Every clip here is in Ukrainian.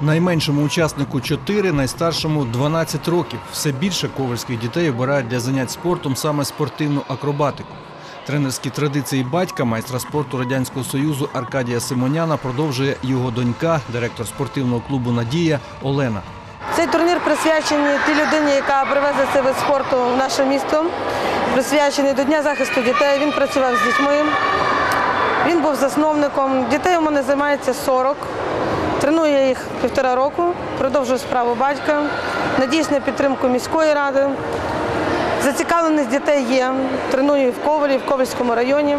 Найменшому учаснику 4, найстаршому 12 років. Все більше ковальських дітей обирають для занять спортом саме спортивну акробатику. Тренерські традиції батька, майстра спорту Радянського Союзу Аркадія Симоняна продовжує його донька, директор спортивного клубу Надія Олена. Цей турнір присвячений тій людині, яка привезла цей вид спорту в наше місто, присвячений до Дня захисту дітей. Він працював з дітьми. Він був засновником. Дітей у мене займається 40. Треную я їх півтора року, продовжую справу батька. Надіюсь на підтримку міської ради. Зацікавленість дітей є. Треную в Ковалі, в Ковальському районі.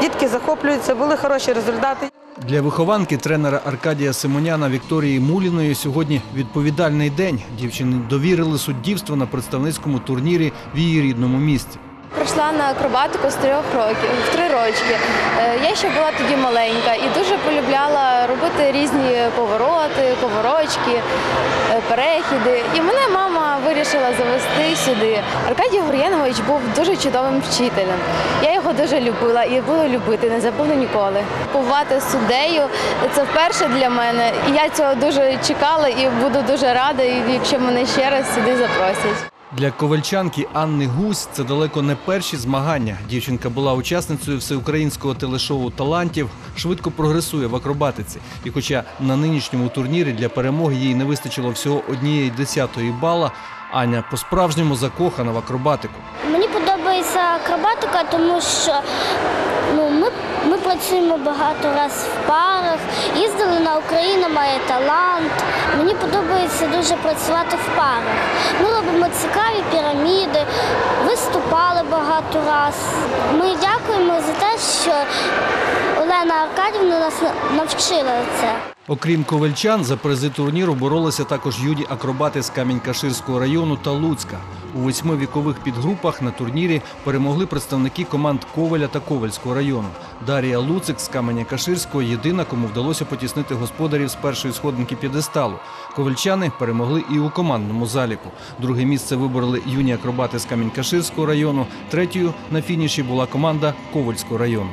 Дітки захоплюються, були хороші результати. Для вихованки тренера Аркадія Симоняна Вікторії Муліної сьогодні відповідальний день. Дівчині довірили суддівство на представницькому турнірі в її рідному місті. Прийшла на акробатику з трьох років, в три рочки. Е, Я ще була тоді маленька і дуже полюбляла робити різні повороти, поворочки, е, перехіди. І мене мама вирішила завести сюди. Аркадій Гур'янович був дуже чудовим вчителем. Я його дуже любила і буду любити, не забуду ніколи. Побувати суддею це вперше для мене. Я цього дуже чекала і буду дуже рада, якщо мене ще раз сюди запросять. Для ковальчанки Анни Гусь це далеко не перші змагання. Дівчинка була учасницею всеукраїнського телешоу талантів, швидко прогресує в акробатиці. І хоча на нинішньому турнірі для перемоги їй не вистачило всього однієї десятої бала, Аня по-справжньому закохана в акробатику. Мені подобається акробатика, тому що ну, ми, ми працюємо багато разів в парах, їздили на Україну має талант. Мені подобається дуже працювати в парах. Ми робимо цікаві піраміди, виступали багато разів. Ми дякуємо за те, що Олена Аркадівна нас навчила це. Окрім ковальчан, за призи турніру боролися також юні акробати з Камінь-Каширського району та Луцька. У восьми вікових підгрупах на турнірі перемогли представники команд Коваля та Ковальського району. Дарія Луцик з Каменя-Каширського єдина, кому вдалося потіснити господарів з першої сходинки п'єдесталу. Ковальчани перемогли і у командному заліку. Друге місце вибороли юні акробати з Камінь-Каширського району. Третьою на фініші була команда Ковальського району.